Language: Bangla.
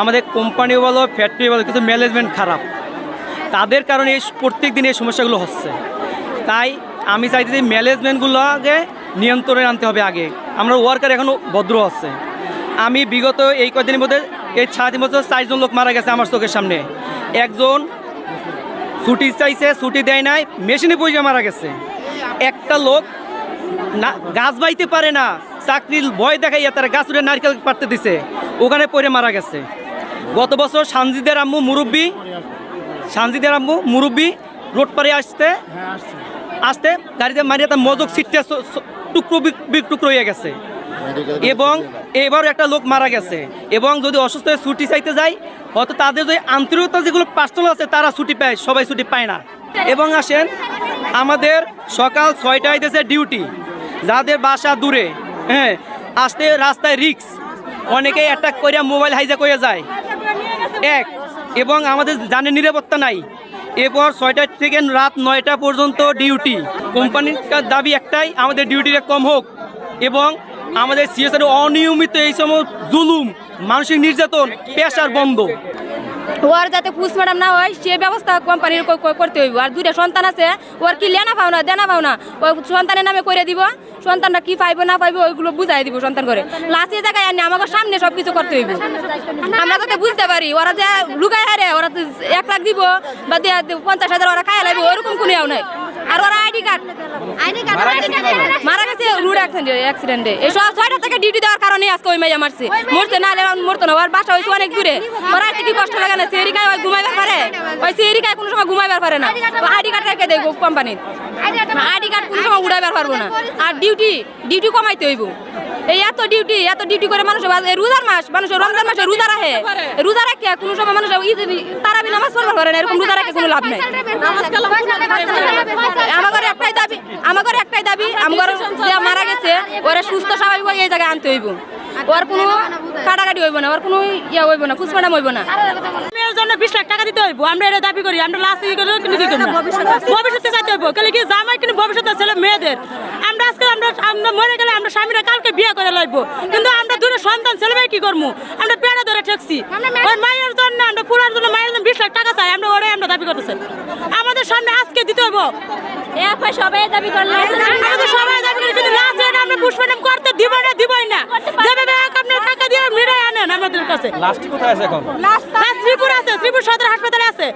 আমাদের কোম্পানি বলো ফ্যাক্টরি বলো, কিছু ম্যানেজমেন্ট খারাপ। তাদের কারণে এই প্রত্যেক দিন এই সমস্যাগুলো হচ্ছে। তাই আমি চাইছি যে ম্যানেজমেন্টগুলোকে নিয়ন্ত্রণে আনতে হবে আগে। আমরা ওয়ার্কার এখনও ভদ্র আছে। আমি বিগত এই কদিনের মধ্যে, এই সাড়ে তিন বছর চারজন লোক মারা গেছে আমার চোখের সামনে। একজন ছুটি চাইছে, ছুটি দেয় নাই, মেশিনে পয়সা মারা গেছে। একটা লোক না, গাছ বাইতে পারে না, চাকরির ভয় দেখাইয়া তারা গাছ উঠে নারকেল পাড়তে দিছে, ওখানে পড়ে মারা গেছে। গত বছর সানজিদের আম্মু মুরব্বী সানজিদের আম্মু মুরব্বী রোড পাড়ে আসতে আসতে গাড়িতে মারিয়ে তার মজক স- টুকরো টুকরো হয়ে গেছে। এবং এবার একটা লোক মারা গেছে। এবং যদি অসুস্থ হয়ে ছুটি চাইতে যায় হয়তো তাদের যে আন্তরিকতা যেগুলো পার্সোনাল আছে তারা ছুটি পায় সবাই ছুটি পায় না। এবং আসেন আমাদের সকাল ছয়টায় দেশে ডিউটি যাদের বাসা দূরে হ্যাঁ আসতে রাস্তায় রিক্স অনেকেই অ্যাটাক করিয়া মোবাইল হাইজা করে যায়। এক, এবং আমাদের জানের নিরাপত্তা নাই। এরপর ছয়টার থেকে রাত নয়টা পর্যন্ত ডিউটি কোম্পানির দাবি একটাই, আমাদের ডিউটিটা কম হোক। এবং আমাদের সিএসআর অনিয়মিত এই সময় জুলুম, মানসিক নির্যাতন, পেশার বন্ধ। ওর যাতে পুষ ম্যাডাম না হয়, সে ব্যবস্থা কোম্পানির করতে হইব। আর দুইটা সন্তান আছে, ওর কি লেনা পাও না দেনা পাও না ওই সন্তানের নামে করে দিব সন্তানটা কি পাইবো, না পাইবো, ওইগুলো বুঝাই দিব সন্তান করে। লাস্টে জায়গায় আনি আমাকে সামনে সব কিছু করতে হইব। আমরা যাতে বুঝতে পারি, ওরা যে লুকায় হারে, ওরা এক লাখ দিব, বা পঞ্চাশ হাজার ওরা খায় লাগবে ওরকম কোনো নাই। আর ওরা আইডি কার্ড আইডি কার্ড মারা গেছে রোড অ্যাক্সিডেন্টে এই সব ছয়টা থেকে ডিউটি দেওয়ার কারণে আজকে ওই মেয়ে মারছে। মরছে না হলে মরতো না। ওর বাসা হয়েছে অনেক দূরে। ওরা কি কষ্ট লাগে না। সেরিকায় ওই ঘুমাইবার পারে। ওই সেরিকায় কোনো সময় ঘুমাইবার পারে না। আইডি কার্ড রেখে দেয় কোম্পানির? আইডি কার্ড কোনো সময় উড়াইবার পারব না। আর ডিউটি ডিউটি কমাইতে হইব। এই এত ডিউটি এত ডিউটি করে মানুষ রোজার মাস মানুষ রমজান মাসে রোজা রাখে। রোজা রাখে। কোনো সময় মানুষ তারাবি নামাজ পড়বার পারে না এরকম রোজা রাখে কোনো লাভ নেই। আমার একটাই দাবি আমার একটাই দাবি আমার যে মারা গেছে ওরা সুস্থ স্বাভাবিক এই জায়গায় আনতে হইব। ওর কোনো কাটাকাটি হইব না ওর কোনো ইয়ে হইব না পুষ্পানাম হইব না। মেয়ের জন্য বিশ লাখ টাকা দিতে হইব আমরা এটা দাবি করি আমরা লাস্ট করি কিন্তু কি ভবিষ্যতে চাইতে হইব কেন কি জামাই কিন্তু ভবিষ্যতে ছেলে মেয়েদের। আমরা আজকে আমরা আমরা মরে গেলে বিয়ে করে লইব। কিন্তু আমরা দূরে সন্তান ছেলে কি করব আমরা পেড়ে ধরে ঠেকছি। ওই মায়ের জন্য আমরা পুরার জন্য মায়ের জন্য বিশ লাখ টাকা চাই। আমরা ওরাই আমরা দাবি করতেছি। আমাদের সামনে আজকে দিতে হব সবাই দাবি করলে। আমাদের সবাই দাবি করি কিন্তু লাস্ট আমরা পুষ্পনাম করতে দিব না দিবই না। যেভাবে এক আপনার টাকা দিয়ে মেরে আনেন আমাদের কাছে। লাস্ট কোথায় আছে এখন? শ্রীপুর আছে শ্রীপুর সদর হাসপাতালে আছে।